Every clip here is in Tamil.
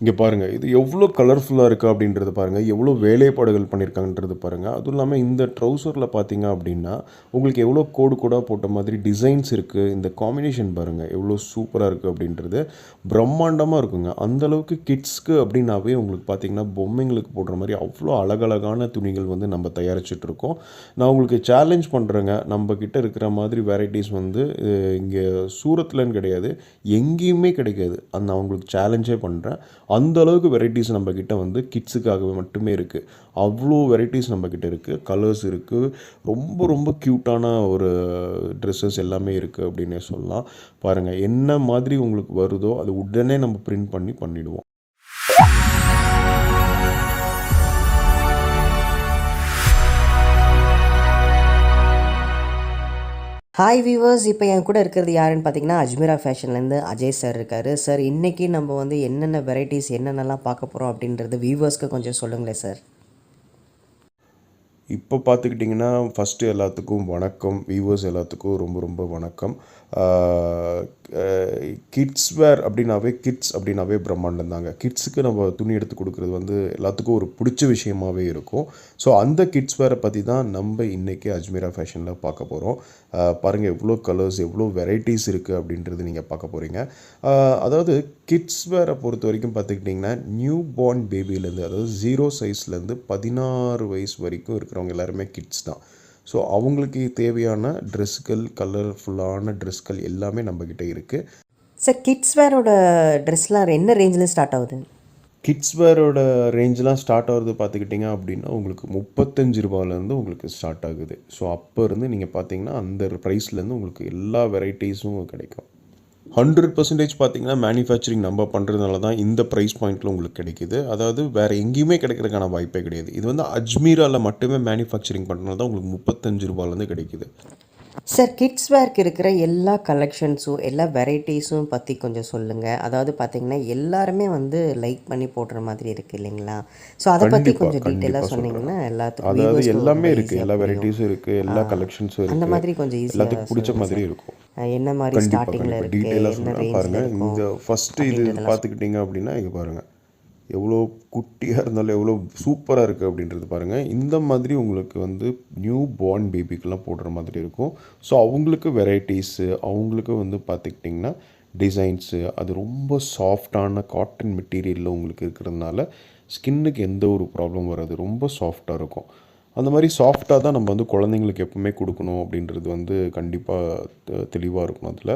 இங்கே பாருங்கள் இது எவ்வளோ கலர்ஃபுல்லாக இருக்குது அப்படின்றது பாருங்கள் எவ்வளோ வேலைப்பாடுகள் பண்ணியிருக்காங்கன்றது பாருங்கள் அதுவும் இல்லாமல் இந்த ட்ரௌசரில் பார்த்தீங்க அப்படின்னா உங்களுக்கு எவ்வளோ கோடு கோடாக போட்ட மாதிரி டிசைன்ஸ் இருக்குது இந்த காம்பினேஷன் பாருங்கள் எவ்வளோ சூப்பராக இருக்குது அப்படின்றது பிரம்மாண்டமாக இருக்குங்க. அந்த அளவுக்கு கிட்ஸ்க்கு அப்படின்னாவே உங்களுக்கு பார்த்தீங்கன்னா பொம்மைங்களுக்கு போடுற மாதிரி அவ்வளோ அழகழகான துணிகள் வந்து நம்ம தயாரிச்சிட்ருக்கோம் நான் உங்களுக்கு சேலஞ்ச் பண்ணுறேங்க நம்மக்கிட்ட இருக்கிற மாதிரி வெரைட்டிஸ் வந்து இங்கே சூரத்துலன்னு கிடையாது எங்கேயுமே கிடைக்காது. அந்த நான் உங்களுக்கு சேலஞ்சே பண்ணுறேன் அந்த அளவுக்கு வெரைட்டிஸ் நம்மக்கிட்ட வந்து கிட்ஸுக்காகவே மட்டுமே இருக்குது அவ்வளோ வெரைட்டிஸ் நம்மக்கிட்ட இருக்குது கலர்ஸ் இருக்குது ரொம்ப ரொம்ப க்யூட்டான ஒரு ட்ரெஸ்ஸஸ் எல்லாமே இருக்குது அப்படின்னே சொல்லலாம். பாருங்கள் என்ன மாதிரி உங்களுக்கு வருதோ அது உடனே நம்ம பிரிண்ட் பண்ணி பண்ணிவிடுவோம் ஹாய் வீவர்ஸ் இப்போ என் கூட இருக்கிறது யாருன்னு பார்த்தீங்கன்னா அஜ்மீரா ஃபேஷன்லேருந்து அஜய் சார் இருக்கார். சார் இன்றைக்கி நம்ம வந்து என்னென்ன வெரைட்டிஸ் என்னென்னலாம் பார்க்க போகிறோம் அப்படின்றது வீவர்ஸ்க்கு கொஞ்சம் சொல்லுங்களேன் சார் இப்போ பார்த்துக்கிட்டிங்கன்னா ஃபஸ்ட்டு எல்லாத்துக்கும் வணக்கம். வியூவர்ஸ் எல்லாத்துக்கும் ரொம்ப ரொம்ப வணக்கம். கிட்ஸ் வேர் அப்படின்னாவே கிட்ஸ் அப்படின்னாவே பிரம்மாண்டம் தாங்க கிட்ஸுக்கு நம்ம துணி எடுத்து கொடுக்குறது வந்து எல்லாத்துக்கும் ஒரு பிடிச்ச விஷயமாவே இருக்கும். ஸோ அந்த கிட்ஸ் வேரை பற்றி தான் நம்ம இன்றைக்கி அஜ்மீரா ஃபேஷனில் பார்க்க போகிறோம் பாருங்கள் எவ்வளோ கலர்ஸ் எவ்வளோ வெரைட்டிஸ் இருக்குது அப்படின்றது நீங்கள் பார்க்க போகிறீங்க அதாவது கிட்ஸ் வேரை பொறுத்த வரைக்கும் பார்த்துக்கிட்டிங்கன்னா நியூ பார்ன் பேபிலேருந்து அதாவது ஜீரோ சைஸ்லேருந்து பதினாறு வயசு வரைக்கும் இருக்கிறவங்க எல்லாருமே கிட்ஸ் தான். ஸோ அவங்களுக்கு தேவையான ட்ரெஸ்கள் கலர்ஃபுல்லான ட்ரெஸ்கள் எல்லாமே நம்மக்கிட்ட இருக்குது சார் கிட்ஸ் வேரோட ட்ரெஸ்லாம் என்ன ரேஞ்சில் ஸ்டார்ட் ஆகுது? கிட்ஸ் வேரோட ரேஞ்செலாம் ஸ்டார்ட் ஆகுறது பார்த்துக்கிட்டிங்க அப்படின்னா உங்களுக்கு முப்பத்தஞ்சு ரூபாலேருந்து உங்களுக்கு ஸ்டார்ட் ஆகுது. ஸோ அப்போ இருந்து நீங்கள் பார்த்தீங்கன்னா அந்த ப்ரைஸ்லேருந்து உங்களுக்கு எல்லா வெரைட்டிஸும் கிடைக்கும். ஹண்ட்ரட் பர்சன்டேஜ் பார்த்தீங்கன்னா மேனுஃபேக்சரிங் நம்ம பண்ணுறதுனால தான் இந்த ப்ரைஸ் பாயிண்ட்டில் உங்களுக்கு கிடைக்குது. அதாவது வேறு எங்கேயுமே கிடைக்கிறதுக்கான வாய்ப்பே கிடையாது. இது வந்து அஜ்மீராவில் மட்டுமே மேனுஃபேக்சரிங் பண்ணுறதுனால தான் உங்களுக்கு முப்பத்தஞ்சு ரூபாலேருந்து கிடைக்குது. சார் கிட்ஸ் வேர்க்கு இருக்கிற எல்லா கலெக்ஷன்ஸும் எல்லா வெரைட்டிஸும் பற்றி கொஞ்சம் சொல்லுங்கள் அதாவது பார்த்தீங்கன்னா எல்லாருமே வந்து லைக் பண்ணி போடுற மாதிரி இருக்குது இல்லைங்களா? ஸோ அதை பற்றி கொஞ்சம் டீட்டெயிலாக. சொன்னீங்கன்னா எல்லாத்துக்கும் அதாவது எல்லாமே இருக்குது எல்லா. வெரைட்டிஸும் இருக்குது எல்லா கலெக்ஷன்ஸும் அந்த இருக்குது மாதிரி கொஞ்சம் ஈஸியாக பிடிச்ச மாதிரி இருக்கும். என்ன மாதிரி ஸ்டார்டிங்கில் இருக்குது என்ன ரேஞ்சில் இருக்கும்? இந்த ஃபஸ்ட்டு இது பார்த்துக்கிட்டிங்க அப்படின்னா இங்கே பாருங்கள் எவ்வளோ குட்டியாக இருந்தாலும் எவ்வளோ சூப்பராக இருக்குது அப்படின்றது பாருங்கள் இந்த மாதிரி உங்களுக்கு வந்து நியூ பார்ன் பேபிக்கெலாம் போடுற மாதிரி இருக்கும். ஸோ அவங்களுக்கு வெரைட்டிஸு அவங்களுக்கு வந்து பார்த்துக்கிட்டிங்கன்னா டிசைன்ஸு அது ரொம்ப சாஃப்டான காட்டன் மெட்டீரியலில் உங்களுக்கு இருக்கிறதுனால ஸ்கின்னுக்கு எந்த ஒரு ப்ராப்ளம் வராது. ரொம்ப சாஃப்டாக இருக்கும். அந்த மாதிரி சாஃப்டாக தான் நம்ம வந்து குழந்தைங்களுக்கு எப்பவுமே கொடுக்கணும் அப்படின்றது வந்து கண்டிப்பாக தெளிவாக இருக்கணும் அதில்.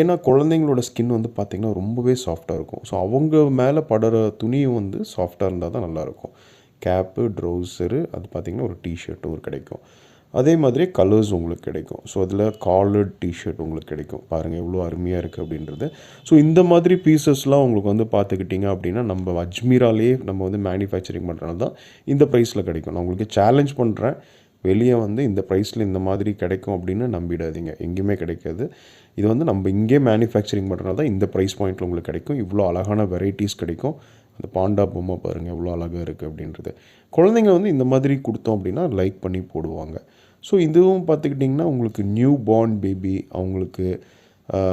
ஏன்னா குழந்தைங்களோட ஸ்கின் வந்து பார்த்திங்கன்னா ரொம்பவே சாஃப்டாக இருக்கும். ஸோ அவங்க மேலே படுற துணியும் வந்து சாஃப்டாக இருந்தால் தான் நல்லாயிருக்கும் கேப்பு ட்ரௌசரு அது பார்த்திங்கன்னா ஒரு டிஷர்ட்டும் ஒரு கிடைக்கும். அதே மாதிரி கலர்ஸ் உங்களுக்கு கிடைக்கும். ஸோ அதில் காலர்ட் டிஷர்ட் உங்களுக்கு கிடைக்கும். பாருங்கள் எவ்வளோ அருமையாக இருக்குது அப்படின்றது. ஸோ இந்த மாதிரி பீசஸ்லாம் உங்களுக்கு வந்து பார்த்துக்கிட்டிங்க அப்படின்னா நம்ம அஜ்மீராலேயே நம்ம வந்து மேனுஃபேக்சரிங் பண்ணுறனால தான் இந்த ப்ரைஸில் கிடைக்கும். நான் உங்களுக்கு சேலஞ்ச் பண்ணுறேன் வெளியே வந்து இந்த ப்ரைஸில் இந்த மாதிரி கிடைக்கும் அப்படின்னு நம்பிடாதீங்க. எங்கேயுமே கிடைக்காது. இது வந்து நம்ம இங்கே மேனுஃபேக்சரிங் பண்ணுறனால தான் இந்த ப்ரைஸ் பாயிண்ட்டில் உங்களுக்கு கிடைக்கும். இவ்வளோ அழகான வெரைட்டிஸ் கிடைக்கும். அந்த பாண்டா பொம்மை பாருங்கள் எவ்வளோ அழகாக இருக்குது அப்படின்றது. குழந்தைங்க வந்து இந்த மாதிரி கொடுத்தோம் அப்படின்னா லைக் பண்ணி போடுவாங்க. ஸோ இதுவும் பார்த்துக்கிட்டிங்கன்னா உங்களுக்கு நியூ பார்ன் பேபி அவங்களுக்கு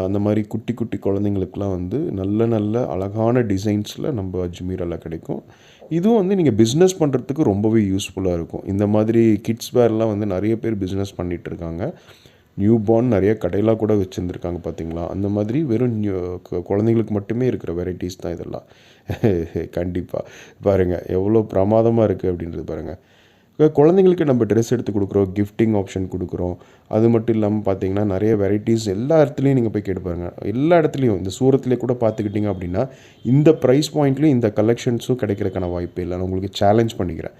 அந்த மாதிரி குட்டி குட்டி குழந்தைங்களுக்குலாம் வந்து நல்ல நல்ல அழகான டிசைன்ஸில் நம்ம அஜ்மீரெல்லாம் கிடைக்கும். இதுவும் வந்து நீங்கள் பிஸ்னஸ் பண்ணுறதுக்கு ரொம்பவே யூஸ்ஃபுல்லாக இருக்கும். இந்த மாதிரி கிட்ஸ் வேர்லாம் வந்து நிறைய பேர் பிஸ்னஸ் பண்ணிகிட்டு இருக்காங்க. நியூ பார்ன் நிறைய கடையெல்லாம் கூட வச்சுருந்துருக்காங்க பார்த்தீங்களா? அந்த மாதிரி வெறும் நியூ குழந்தைங்களுக்கு மட்டுமே இருக்கிற வெரைட்டிஸ் தான் இதெல்லாம். கண்டிப்பாக பாருங்கள் எவ்வளோ பிரமாதமாக இருக்குது அப்படின்றது பாருங்கள் குழந்தைங்களுக்கு நம்ம ட்ரெஸ் எடுத்து கொடுக்குறோம் கிஃப்டிங் ஆப்ஷன் கொடுக்குறோம். அது மட்டும் இல்லாமல் பார்த்தீங்கன்னா நிறைய வெரைட்டிஸ் எல்லா இடத்துலையும் நீங்கள் போய் கேட்டு பாருங்கள் எல்லா இடத்துலையும் இந்த சூரத்துலேயே கூட பார்த்துக்கிட்டிங்க அப்படின்னா இந்த ப்ரைஸ் பாயிண்ட்லேயும் இந்த கலெக்ஷன்ஸும் கிடைக்கிறதுக்கான வாய்ப்பு இல்லை. நான் உங்களுக்கு சேலஞ்ச் பண்ணிக்கிறேன்.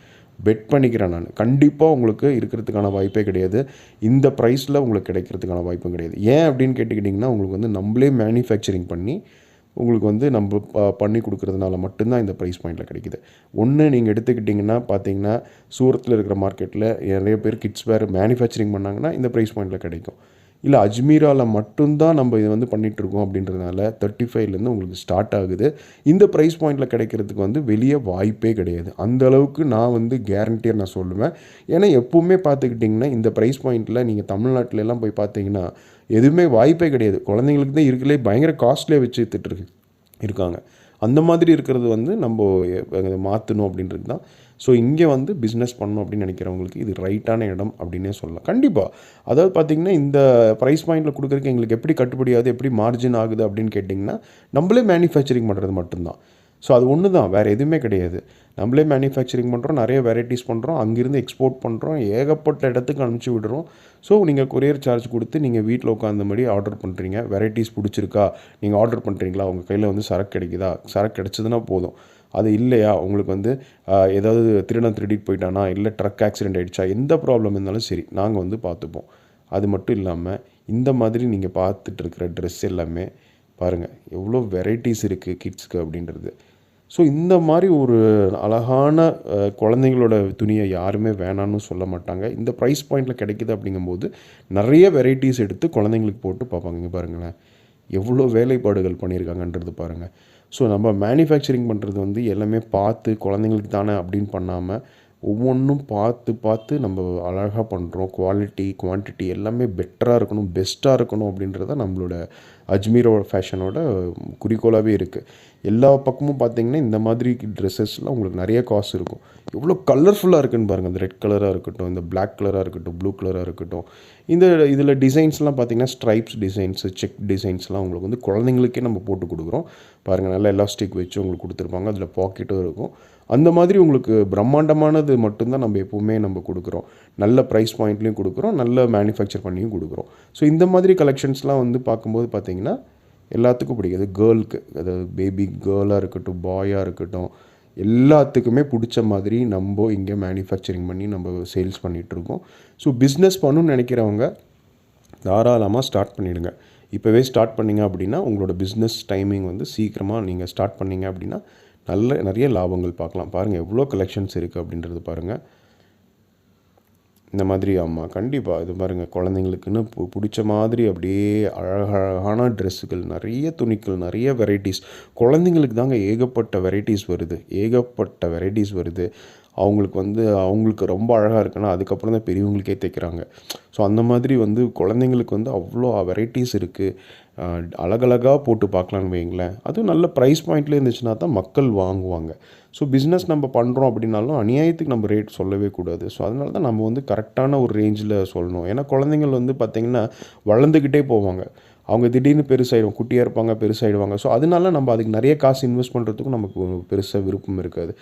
பெட் பண்ணிக்கிறேன் நான். கண்டிப்பாக உங்களுக்கு இருக்கிறதுக்கான வாய்ப்பே கிடையாது. இந்த ப்ரைஸில் உங்களுக்கு கிடைக்கிறதுக்கான வாய்ப்பும் கிடையாது. ஏன் அப்படின்னு கேட்டுக்கிட்டிங்கன்னா உங்களுக்கு வந்து நம்மளே மேனுஃபேக்சரிங் பண்ணி உங்களுக்கு வந்து நம்ம ப- பண்ணி கொடுக்குறதுனால மட்டும்தான் இந்த ப்ரைஸ் பாயிண்டில் கிடைக்குது. ஒன்று நீங்கள் எடுத்துக்கிட்டிங்கன்னா பார்த்தீங்கன்னா சூரத்தில் இருக்கிற மார்க்கெட்டில் நிறைய பேர் கிட்ஸ் வேர் மேனுஃபேக்சரிங் பண்ணாங்கன்னா இந்த ப்ரைஸ் பாயிண்டில் கிடைக்கும். இல்லை அஜ்மீராவில் மட்டும்தான் நம்ம இது வந்து பண்ணிகிட்ருக்கோம் இருக்கோம் அப்படின்றதுனால தேர்ட்டி ஃபைவ்லேருந்து உங்களுக்கு ஸ்டார்ட் ஆகுது. இந்த ப்ரைஸ் பாயிண்டில் கிடைக்கிறதுக்கு வந்து வெளியே வாய்ப்பே கிடையாது. அந்த அளவுக்கு நான் வந்து கேரண்டியாக நான் சொல்லுவேன். ஏன்னா எப்பவுமே பார்த்துக்கிட்டிங்கன்னா இந்த ப்ரைஸ் பாயிண்ட்டில் நீங்கள் தமிழ்நாட்டிலலாம் போய் பார்த்தீங்கன்னா எதுவுமே வாய்ப்பே கிடையாது. குழந்தைங்களுக்கு தான் இருக்கலே பயங்கர காஸ்ட்லியாக வச்சு இருக்கு இருக்காங்க. அந்த மாதிரி இருக்கிறது வந்து நம்ம மாற்றணும் அப்படின்றது தான். ஸோ இங்கே வந்து பிஸ்னஸ் பண்ணணும் அப்படின்னு நினைக்கிறவங்களுக்கு இது ரைட்டான இடம் அப்படின்னே சொல்லலாம். கண்டிப்பாக அதாவது பார்த்திங்கன்னா இந்த ப்ரைஸ் பாயிண்டில் கொடுக்குறதுக்கு எங்களுக்கு எப்படி கட்டுப்படியாது எப்படி மார்ஜின் ஆகுது அப்படின்னு கேட்டிங்கன்னா நம்மளே மேனுஃபேக்சரிங் பண்ணுறது மட்டும்தான். ஸோ அது ஒன்று தான் வேறு எதுவுமே கிடையாது. நம்மளே மேனுஃபேக்சரிங் பண்ணுறோம் நிறைய வெரைட்டிஸ் பண்ணுறோம் அங்கேருந்து எக்ஸ்போர்ட் பண்ணுறோம் ஏகப்பட்ட இடத்துக்கு அனுப்பிச்சி விடுறோம். ஸோ நீங்கள் கொரியர் சார்ஜ் கொடுத்து நீங்கள் வீட்டில் உட்காந்த மாதிரி ஆர்டர் பண்ணுறீங்க வெரைட்டிஸ் பிடிச்சிருக்கா? நீங்கள் ஆர்டர் பண்ணுறீங்களா உங்கள் கையில் வந்து சரக்கு கிடைக்குதா? சரக்கு கிடைச்சதுன்னா போதும். அது இல்லையா? உங்களுக்கு வந்து ஏதாவது திருடன் திருடிட்டு போயிட்டானா? இல்லை ட்ரக் ஆக்சிடென்ட் ஆகிடுச்சா எந்த ப்ராப்ளம் இருந்தாலும் சரி நாங்கள் வந்து பார்த்துப்போம். அது மட்டும் இல்லாமல் இந்த மாதிரி நீங்கள் பார்த்துட்டு இருக்கிற ட்ரெஸ் எல்லாமே பாருங்கள் எவ்வளோ வெரைட்டிஸ் இருக்குது கிட்ஸ்க்கு அப்படின்றது. ஸோ இந்த மாதிரி ஒரு அழகான குழந்தைங்களோட துணியை யாருமே வேணான்னு சொல்ல மாட்டாங்க. இந்த ப்ரைஸ் பாயிண்டில் கிடைக்குது அப்படிங்கும்போது நிறைய வெரைட்டிஸ் எடுத்து குழந்தைங்களுக்கு போட்டு பார்ப்பாங்க. இங்கே பாருங்களேன் எவ்வளோ வேலைப்பாடுகள் பண்ணியிருக்காங்கன்றது பாருங்கள் ஸோ நம்ம மேனுஃபேக்சரிங் பண்ணுறது வந்து எல்லாமே பார்த்து குழந்தைங்களுக்கு தானே அப்படின்னு பண்ணாமல் ஒவ்வொன்றும் பார்த்து பார்த்து நம்ம அழகாக பண்ணுறோம் குவாலிட்டி குவான்டிட்டி எல்லாமே பெட்டராக இருக்கணும் பெஸ்ட்டாக இருக்கணும் அப்படின்றத நம்மளோட அஜ்மீரோட ஃபேஷனோட குறிக்கோளாகவே இருக்குது எல்லா பக்கமும் பார்த்தீங்கன்னா இந்த மாதிரி ட்ரெஸ்ஸஸ்லாம் உங்களுக்கு நிறைய காசு இருக்கும். எவ்வளோ கலர்ஃபுல்லாக இருக்குன்னு பாருங்கள் அந்த ரெட் கலராக இருக்கட்டும் இந்த பிளாக் கலராக இருக்கட்டும் ப்ளூ கலராக இருக்கட்டும். இந்த இதில் டிசைன்ஸ்லாம் பார்த்தீங்கன்னா ஸ்ட்ரைப்ஸ் டிசைன்ஸு செக் டிசைன்ஸ்லாம் உங்களுக்கு வந்து குழந்தைங்களுக்கே நம்ம போட்டு கொடுக்குறோம். பாருங்கள் நல்லா எலாஸ்டிக் வச்சு உங்களுக்கு கொடுத்துருப்பாங்க. அதில் பாக்கெட்டும் இருக்கும். அந்த மாதிரி உங்களுக்கு பிரம்மாண்டமானது மட்டும்தான் நம்ம எப்போவுமே நம்ம கொடுக்குறோம். நல்ல ப்ரைஸ் பாயிண்ட்லேயும் கொடுக்குறோம் நல்ல மேனுஃபேக்சர் பண்ணியும் கொடுக்குறோம். ஸோ இந்த மாதிரி கலெக்ஷன்ஸ்லாம் வந்து பார்க்கும்போது பார்த்தீங்கன்னா எல்லாத்துக்கும் பிடிக்குது. கேர்ளுக்கு அதாவது பேபி கேர்ளாக இருக்கட்டும் பாயாக இருக்கட்டும் எல்லாத்துக்குமே பிடிச்ச மாதிரி நம்ம இங்கே மேனுஃபேக்சரிங் பண்ணி நம்ம சேல்ஸ் பண்ணிகிட்ருக்கோம் ஸோ பிஸ்னஸ் பண்ணணும்னு நினைக்கிறவங்க தாராளமாக ஸ்டார்ட் பண்ணிடுங்க. இப்போவே ஸ்டார்ட் பண்ணீங்க அப்படின்னா உங்களோட பிஸ்னஸ் டைமிங் வந்து சீக்கிரமாக நீங்கள் ஸ்டார்ட் பண்ணிங்க அப்படின்னா நல்ல நிறைய லாபங்கள் பார்க்கலாம். பாருங்கள் எவ்வளோ கலெக்ஷன்ஸ் இருக்குது அப்படின்றது பாருங்கள் இந்த மாதிரி ஆமாம் கண்டிப்பாக இது பாருங்கள் குழந்தைங்களுக்குன்னு பு பிடிச்ச மாதிரி அப்படியே அழகழகான ட்ரெஸ்ஸுகள் நிறைய துணிகள் நிறைய வெரைட்டிஸ் குழந்தைங்களுக்கு தாங்க ஏகப்பட்ட வெரைட்டிஸ் வருது. ஏகப்பட்ட வெரைட்டிஸ் வருது. அவங்களுக்கு வந்து அவங்களுக்கு ரொம்ப அழகாக இருக்குன்னா அதுக்கப்புறம் தான் பெரியவங்களுக்கே தைக்கிறாங்க. ஸோ அந்த மாதிரி வந்து குழந்தைங்களுக்கு வந்து அவ்வளோ வெரைட்டிஸ் இருக்குது அழகழகாக போட்டு பார்க்கலான்னு வைங்களேன் அதுவும் நல்ல ப்ரைஸ் பாயிண்ட்லேயே இருந்துச்சுன்னா தான் மக்கள் வாங்குவாங்க. ஸோ பிஸ்னஸ் நம்ம பண்ணுறோம் அப்படின்னாலும் அநியாயத்துக்கு நம்ம ரேட் சொல்லவே கூடாது. ஸோ அதனால தான் நம்ம வந்து கரெக்டான ஒரு ரேஞ்சில் சொல்லணும். ஏன்னா குழந்தைங்கள் வந்து பார்த்திங்கன்னா வளர்ந்துக்கிட்டே போவாங்க. அவங்க திடீர்னு பெருசாகிடும் குட்டியாக இருப்பாங்க பெருசாகிடுவாங்க ஸோ அதனால நம்ம அதுக்கு நிறைய காசு இன்வெஸ்ட் பண்ணுறதுக்கும் நமக்கு பெருசாக விருப்பம் இருக்காது.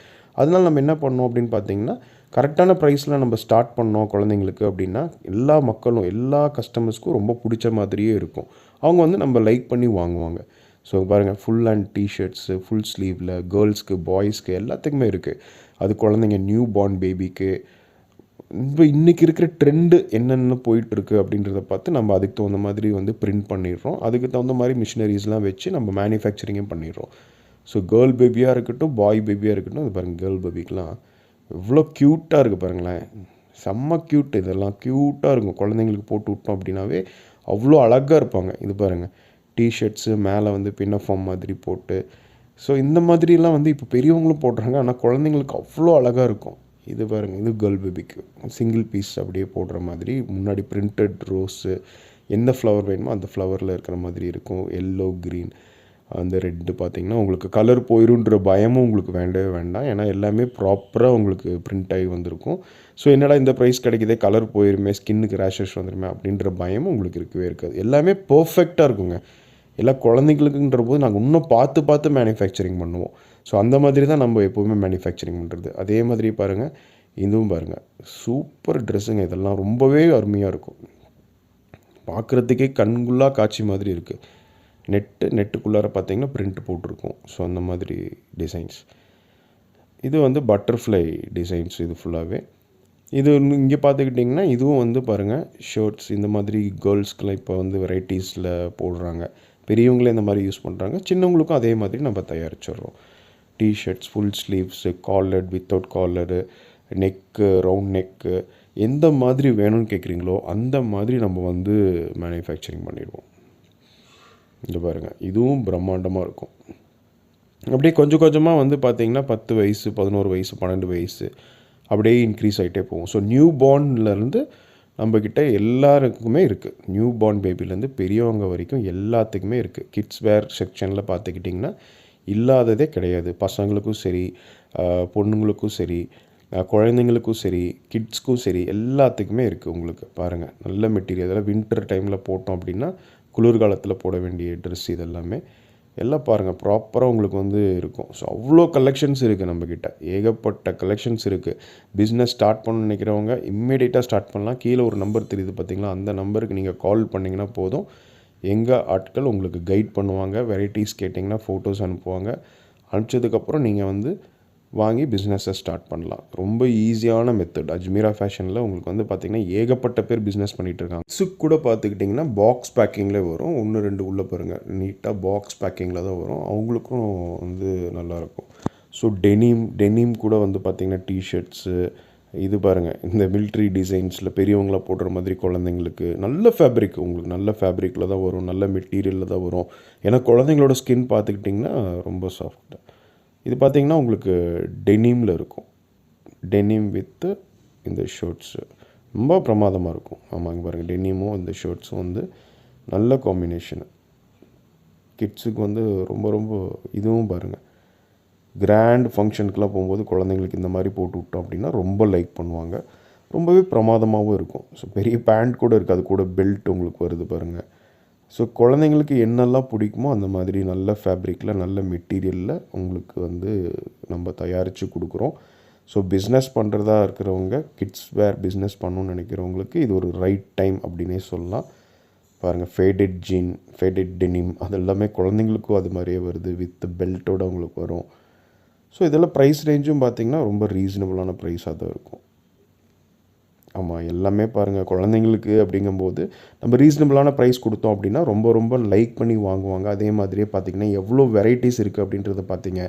அதனால நம்ம என்ன பண்ணோம் அப்படின்னு பார்த்தீங்கன்னா கரெக்டான ப்ரைஸில் நம்ம ஸ்டார்ட் பண்ணோம் குழந்தைங்களுக்கு அப்படின்னா எல்லா மக்களும் எல்லா கஸ்டமர்ஸ்க்கும் ரொம்ப பிடிச்ச மாதிரியே இருக்கும். அவங்க வந்து நம்ம லைக் பண்ணி வாங்குவாங்க. ஸோ பாருங்கள் full and T shirts full ஸ்லீவில் கேர்ள்ஸ்க்கு பாய்ஸ்க்கு எல்லாத்துக்குமே இருக்குது அது குழந்தைங்க நியூ பார்ன் பேபிக்கு இப்போ இன்றைக்கி இருக்கிற ட்ரெண்டு என்னென்ன போயிட்டுருக்கு அப்படின்றத பார்த்து நம்ம அதுக்கு தகுந்த மாதிரி வந்து பிரிண்ட் பண்ணிடுறோம். அதுக்கு தகுந்த மாதிரி மிஷினரிஸ்லாம் வச்சு நம்ம மேனுஃபேக்சரிங்கும் பண்ணிடுறோம். ஸோ கேர்ள் பேபியாக இருக்கட்டும் பாய் பேபியாக இருக்கட்டும் அது பாருங்கள் கேர்ள் பேபிக்கெலாம் எவ்வளோ க்யூட்டாக இருக்குது பாருங்களேன். செம்ம க்யூட் இதெல்லாம் க்யூட்டாக இருக்கும். குழந்தைங்களுக்கு போட்டு விட்டோம் அப்படின்னாவே அவ்வளோ அழகாக இருப்பாங்க. இது பாருங்கள் டிஷர்ட்ஸு மேலே வந்து பின்னஃபார்ம் மாதிரி போட்டு. ஸோ இந்த மாதிரிலாம் வந்து இப்போ பெரியவங்களும் போடுறாங்க. ஆனால் குழந்தைங்களுக்கு அவ்வளோ அழகாக இருக்கும். இது பாருங்கள் இது கேர்ள் பேபிக்கு சிங்கிள் பீஸ் அப்படியே போடுற மாதிரி முன்னாடி பிரிண்டட் ரோஸு எந்த ஃப்ளவர் வேணுமோ அந்த ஃப்ளவரில் இருக்கிற மாதிரி இருக்கும். எல்லோ க்ரீன் அந்த ரெட்டு பார்த்தீங்கன்னா உங்களுக்கு கலர் போயிருன்ற பயமும் உங்களுக்கு வேண்டவே வேண்டாம். ஏன்னா எல்லாமே ப்ராப்பராக உங்களுக்கு பிரிண்ட் ஆகி வந்திருக்கும். ஸோ என்னடா இந்த ப்ரைஸ் கிடைக்குதே? கலர் போயிருமே ஸ்கின்னுக்கு ரேஷஸ் வந்துருமே அப்படின்ற பயமும் உங்களுக்கு இருக்கவே இருக்காது. எல்லாமே பர்ஃபெக்டாக இருக்குங்க. எல்லாம் குழந்தைங்களுக்குன்ற போது நாங்கள் இன்னும் பார்த்து பார்த்து மேனுஃபேக்சரிங் பண்ணுவோம். ஸோ அந்த மாதிரி தான் நம்ம எப்போவுமே மேனுஃபேக்சரிங் பண்ணுறது அதே மாதிரி பாருங்கள் இதுவும் பாருங்கள் சூப்பர் ட்ரெஸ்ஸுங்க இதெல்லாம் ரொம்பவே அருமையாக இருக்கும். பார்க்குறதுக்கே கண்குள்ளா காட்சி மாதிரி இருக்குது நெட்டு நெட்டுக்குள்ளார பார்த்தீங்கன்னா பிரிண்ட் போட்டிருக்கும். ஸோ அந்த மாதிரி டிசைன்ஸ் இது வந்து பட்டர்ஃப்ளை டிசைன்ஸ் இது ஃபுல்லாகவே இது இங்கே பார்த்துக்கிட்டிங்கன்னா இதுவும் வந்து பாருங்கள் ஷர்ட்ஸ் இந்த மாதிரி கேர்ள்ஸ்க்குலாம் இப்போ வந்து வெரைட்டிஸில் போடுறாங்க. பெரியவங்களே இந்த மாதிரி யூஸ் பண்ணுறாங்க சின்னவங்களுக்கும் அதே மாதிரி நம்ம தயாரிச்சிடுறோம். T-shirts full sleeves collared without collar neck round neck எந்த மாதிரி வேணும்னு கேட்குறீங்களோ அந்த மாதிரி நம்ம வந்து மேனுஃபேக்சரிங் பண்ணிடுவோம். இந்த பாருங்கள் இதுவும் பிரம்மாண்டமாக இருக்கும். அப்படியே கொஞ்சம் கொஞ்சமாக வந்து பார்த்திங்கன்னா பத்து வயசு பதினோரு வயசு பன்னெண்டு வயசு அப்படியே இன்க்ரீஸ் ஆகிட்டே போகும். ஸோ நியூ பார்ன்லேருந்து நம்மக்கிட்ட எல்லாருக்குமே இருக்குது நியூ பார்ன் பேபிலேருந்து பெரியவங்க வரைக்கும் எல்லாத்துக்குமே இருக்குது கிட்ஸ் வேர் செக்ஷனில் பார்த்துக்கிட்டிங்கன்னா இல்லாததே கிடையாது. பசங்களுக்கும் சரி பொண்ணுங்களுக்கும் சரி குழந்தைங்களுக்கும் சரி கிட்ஸ்க்கும் சரி எல்லாத்துக்குமே இருக்குது உங்களுக்கு பாருங்கள் நல்ல மெட்டீரியல் அதெல்லாம் வின்டர் டைமில் போட்டோம் அப்படின்னா குளிர்காலத்தில் போட வேண்டிய ட்ரெஸ் இதெல்லாமே எல்லாம் பாருங்கள் ப்ராப்பராக உங்களுக்கு வந்து இருக்கும். ஸோ அவ்வளோ கலெக்ஷன்ஸ் இருக்குது நம்மக்கிட்ட ஏகப்பட்ட கலெக்ஷன்ஸ் இருக்குது பிஸ்னஸ் ஸ்டார்ட் பண்ண நினைக்கிறவங்க இம்மிடியேட்டாக ஸ்டார்ட் பண்ணலாம். கீழே ஒரு நம்பர் தெரியுது பார்த்தீங்களா அந்த நம்பருக்கு நீங்கள் கால் பண்ணிங்கன்னா போதும். எங்கள் ஆட்கள் உங்களுக்கு கைட் பண்ணுவாங்க. வெரைட்டிஸ் கேட்டிங்கன்னா ஃபோட்டோஸ் அனுப்புவாங்க. அனுப்பிச்சதுக்கப்புறம் நீங்கள் வந்து வாங்கி பிஸ்னஸை ஸ்டார்ட் பண்ணலாம். ரொம்ப ஈஸியான மெத்தட் அஜ்மீரா ஃபேஷனில் உங்களுக்கு வந்து பார்த்திங்கன்னா ஏகப்பட்ட பேர் பிஸ்னஸ் பண்ணிகிட்டு இருக்காங்க. சுக் கூட பார்த்துக்கிட்டிங்கன்னா பாக்ஸ் பேக்கிங்கில் வரும். ஒன்று ரெண்டு உள்ளே பாருங்கள் நீட்டாக பாக்ஸ் பேக்கிங்கில் தான் வரும். அவங்களுக்கும் வந்து நல்லாயிருக்கும் ஸோ டெனிம் டெனிம் கூட வந்து பார்த்திங்கன்னா டிஷர்ட்ஸு இது பாருங்கள் இந்த மில்ட்ரி டிசைன்ஸில் பெரியவங்கள போடுற மாதிரி குழந்தைங்களுக்கு நல்ல ஃபேப்ரிக் உங்களுக்கு நல்ல ஃபேப்ரிக்கில் தான் வரும். நல்ல மெட்டீரியலில் தான் வரும். ஏன்னா குழந்தைங்களோட ஸ்கின் பார்த்துக்கிட்டிங்கன்னா ரொம்ப சாஃப்ட்டாக இது பார்த்தீங்கன்னா உங்களுக்கு டெனிமில் இருக்கும். டெனிம் வித்து இந்த ஷர்ட்ஸு. ரொம்ப பிரமாதமாக இருக்கும். ஆமாங்க பாருங்கள் டெனிமும் இந்த ஷர்ட்ஸும் வந்து நல்ல காம்பினேஷனு கிட்ஸுக்கு வந்து ரொம்ப ரொம்ப இதுவும் பாருங்கள் கிராண்ட் ஃபங்க்ஷனுக்குலாம் போகும்போது குழந்தைங்களுக்கு இந்த மாதிரி போட்டு விட்டோம் அப்படின்னா ரொம்ப லைக் பண்ணுவாங்க. ரொம்பவே பிரமாதமாகவும் இருக்கும். ஸோ பெரிய பேண்ட் கூட இருக்குது. அது கூட பெல்ட் உங்களுக்கு வருது பாருங்கள் ஸோ குழந்தைங்களுக்கு என்னெல்லாம் பிடிக்குமோ அந்த மாதிரி நல்ல ஃபேப்ரிக்கில் நல்ல மெட்டீரியலில் உங்களுக்கு வந்து நம்ம தயாரித்து கொடுக்குறோம். ஸோ பிஸ்னஸ் பண்ணுறதா இருக்கிறவங்க கிட்ஸ் வேர் பிஸ்னஸ் பண்ணணும்னு நினைக்கிறவங்களுக்கு இது ஒரு ரைட் டைம் அப்படின்னே சொல்லலாம். பாருங்கள் ஃபேடட் ஜீன் ஃபேடட் டெனிம் அது எல்லாமே குழந்தைங்களுக்கும் அது மாதிரியே வருது. வித் பெல்ட்டோட உங்களுக்கு வரும். ஸோ இதெல்லாம் ப்ரைஸ் ரேஞ்சும் பார்த்தீங்கன்னா ரொம்ப ரீசனபுளான ப்ரைஸாக தான் இருக்கும். ஆமாம் எல்லாமே பாருங்கள் குழந்தைங்களுக்கு அப்படிங்கும்போது நம்ம ரீசனபிளான ப்ரைஸ் கொடுத்தோம் அப்படின்னா ரொம்ப ரொம்ப லைக் பண்ணி வாங்குவாங்க. அதே மாதிரியே பார்த்தீங்கன்னா எவ்வளோ வெரைட்டிஸ் இருக்குது அப்படின்றத பார்த்தீங்க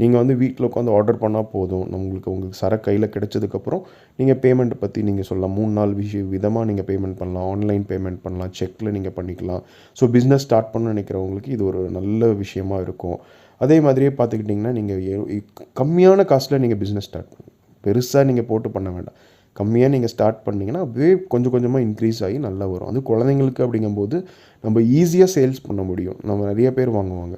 நீங்கள் வந்து வீட்டில் உட்காந்து ஆர்டர் பண்ணால் போதும். உங்களுக்கு உங்களுக்கு சரக்கு கையில் கிடைச்சதுக்கப்புறம் நீங்கள் பேமெண்ட் பற்றி நீங்கள் சொல்லலாம். மூணு நாள் விஷய விதமாக நீங்கள் பேமெண்ட் பண்ணலாம். ஆன்லைன் பேமெண்ட் பண்ணலாம். செக்கில் நீங்கள் பண்ணிக்கலாம். ஸோ பிஸ்னஸ் ஸ்டார்ட் பண்ண நினைக்கிறவங்களுக்கு இது ஒரு நல்ல விஷயமா இருக்கும். அதே மாதிரியே பார்த்துக்கிட்டிங்கன்னா நீங்கள் கம்மியான காஸ்ட்டில் நீங்கள் பிஸ்னஸ் ஸ்டார்ட் பண்ணுங்கள் பெருசாக நீங்கள் போட்டு பண்ண வேண்டாம். கம்மியாக நீங்கள் ஸ்டார்ட் பண்ணிங்கன்னா அப்படியே கொஞ்சம் கொஞ்சமாக இன்க்ரீஸ் ஆகி நல்லா வரும். அது குழந்தைங்களுக்கு அப்படிங்கும்போது நம்ம ஈஸியாக சேல்ஸ் பண்ண முடியும். நம்ம நிறைய பேர் வாங்குவாங்க.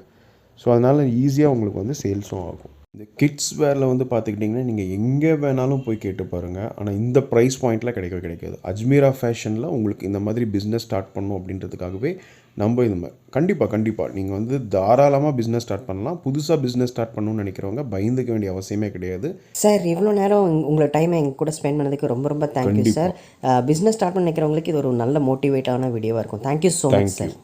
ஸோ அதனால் ஈஸியாக உங்களுக்கு வந்து சேல்ஸும் ஆகும். இந்த கிட்ஸ் வேரில் வந்து பார்த்துக்கிட்டிங்கன்னா நீங்கள் எங்கே வேணாலும் போய் கேட்டு பாருங்கள் ஆனால் இந்த ப்ரைஸ் பாயிண்டில் கிடைக்கவே கிடைக்காது. அஜ்மீரா ஃபேஷனில் உங்களுக்கு இந்த மாதிரி பிஸ்னஸ் ஸ்டார்ட் பண்ணணும் அப்படின்றதுக்காகவே நம்ம இது மாதிரி. கண்டிப்பாக கண்டிப்பாக நீங்கள் வந்து தாராளமாக பிஸ்னஸ் ஸ்டார்ட் பண்ணலாம். புதுசாக பிஸ்னஸ் ஸ்டார்ட் பண்ணணும்னு நினைக்கிறவங்க பயந்துக்க வேண்டிய அவசியமே கிடையாது. சார் இவ்வளோ நேரம் உங்க- உங்களோட டைமை எங்கள் கூட ஸ்பெண்ட் பண்ணதுக்கு ரொம்ப ரொம்ப தேங்க்யூ சார் பிஸ்னஸ் ஸ்டார்ட் பண்ண நினைக்கிறவங்களுக்கு இது ஒரு நல்ல மோட்டிவேட்டான வீடியோவாக இருக்கும். Thank you so much sir